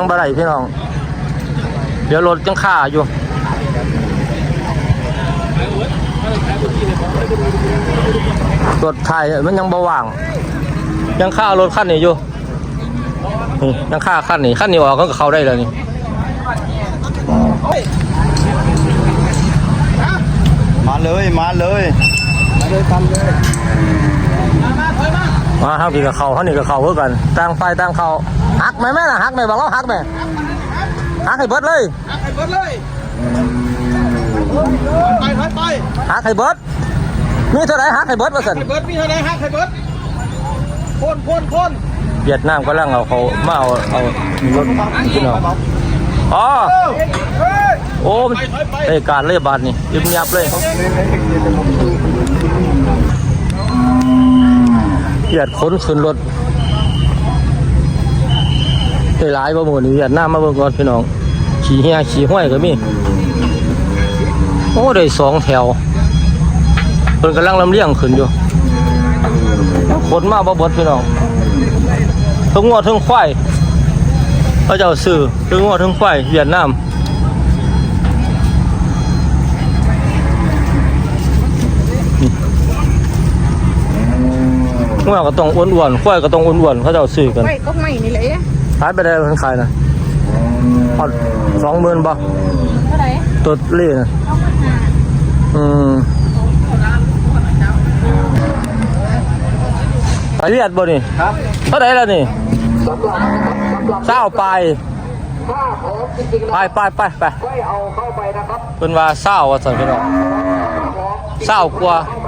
ยังบ่ได้พี่น้อง เดี๋ยวรถยังค่าอยู่รถไทยมันยังบ่ว่าง ยังค่ารถคันนี้อยู่นี่ยังค่าคันนี้คันนี้ออกก็เข้าได้แล้วนี่มาเลยมาเลยมาทางพี่กับเขาเขานี่กับเขาเพื่อกันต่างไฟต่างเขา หักไหมแม่น่ะหักไหมบอกเราหักไหมหักให้เบิดเลยไปเบิดเลยไปไปไปหักให้เบิดมีเท่าไหรหักให้เบิดมาสั่นไปเบิดมีเท่าไหร่ฮะไปเบิดพ่นพ่นพ่นเวียดนามกำลังเอาเขามาเอาเอารถพี่น้องอ๋อเฮ้ยโอ้มไอ้การเลยบาทนี่ยิบยับเลยเวียดขนขึ้นรถได้ หลายบ่หมดนี่เวียดนามมาเบิ่งก่อนพี่น้อง ขี่เหี้ยขี่ห้วยก็มีโอ้ได้สองแถวเพิ่นกำลังลำเลียงขึ้นอยู่ขนมาบ่บิดพี่น้องทั้งงัวทั้งควายเขาเจ้าซื้อทั้งงัวทั้งควายเวียดนามงัวก็ต้องอ้วนๆควายก็ต้องอ้วนๆเขาจะเอาซื้อกันไว้ก็ไม่นี่แหละ ขายไปได้มันขายนะพอดสองหมื่นบ่เท่าไหร่ตัวเล่นะอืมไปเรียดบ่นี่ครับเท่าไหร่แล้วนี่เศร้าไปไปไปไปไปไม่เอาเข้าไปนะครับเป็นว่าเศร้าว่าสันพี่น้องเศร้ากว่าเข้าไป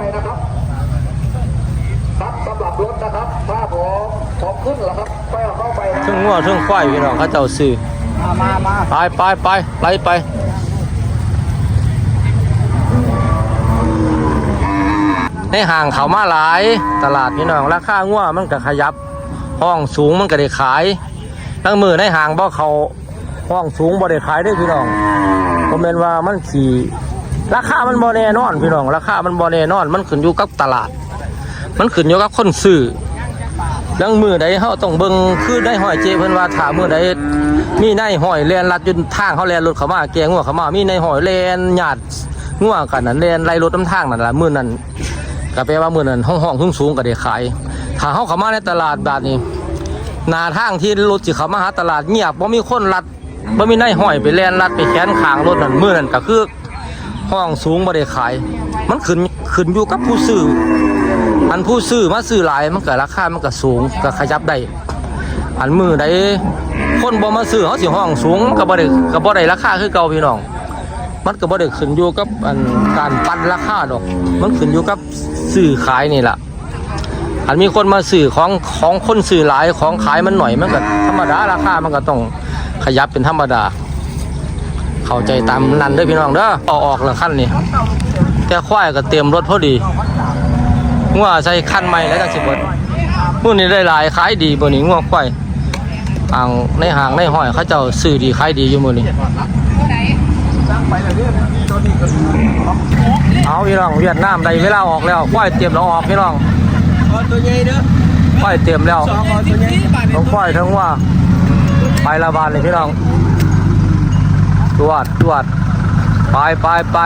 นะค รับครับสำหรับรถนะครับถ้าผมผมขึ้นแล้วครับไม่เอาเข้าไปนะทึ่งงัวทึ่งควายพี่น้องเขาเจ้าซื้อมามามาไปไปไปไล่ไปในห่างเขามาหลายตลาดพี่น้องราคางัวมันก็ขยับ ห้องสูงมันก็ได้ขายตั้งมือในห่างบ่เขาห้องสูงบ่ได้ขายได้อพี่น้องผมเป็นว่ามันขี่ราคามันบ่แน่นอนพี่น้องราคามันบ่แน่นอน มันขึ้นอยู่กับตลาด มันขึ้นอยู่กับคนซื้อลังมือใดเฮาต้องเบิ่งคือได้ห้อยเจเพิ่นว่าถามมือใดมีในายห้อยแลนลัดอยุนทางเขาแลนรถเข้ามาแกงัวเข้ามามีในายห้อยแล่นญาติงัวกันนั่นแลนไล่รถน้ำทางนั่นล่ะมื้อนั้นก็แปลว่ามื้อนั้นห้องห้องสูงๆก็ได้ขาย ถ้าเฮาเข้ามาในตลาดแบบนี้หน้าทางที่รถสิเข้ามาหาตลาดเงียบบ่มีคนลัดบ่มีในายห้อยไปแลนลัดไปแขนข้างรถนั่นมื้อนั้นก็คือห้องสูงบ่ได้ขาย มันขึ้นขึ้นอยู่กับผู้ซื้อ อันผู้ซื้อมาซื้อหลายมันก็ราคามันก็สูงก็ขยับได้อันมือใดคนบ่มาซื้อเขาสิห้องสูงมันก็บ่ได้ก็บ่ได้ราคาคือเก่าพี่น้อง มันก็บ่ได้ขึ้นอยู่กับอันการปั้นราคาดอก มันขึ้นอยู่กับซื้อขายนี่แหละอันมีคนมาซื้อของของคนซื้อหลายของขายมันหน่อยมันก็ธรรมดาราคามันก็ต้องขยับเป็นธรรมดา เข้าใจตามนั้นด้อพี่น้องเด้อเอาออกล้วคันนี้แต่ควายก็เตรียมรถพอดี งัวใส่คันใหม่แล้วจังสิบดมื้อนี้ได้หลายขายดีบ่นี้งัวควายอ่างในห้างในห้อยเขาเจ้าซื้อดีขายดีอยู่มื้อนี้เท่าอาพี่น้องเวียดนามได้เวลาออกแล้วควายเตรียมแล้วออกพี่น้องตัวใหญ่เด้อควายเตรียมแล้วสองเอาตัวใหญ่ทั้งควายทั้งว่าไปละบานเลยพี่น้องตรวจตรวจไปไปไป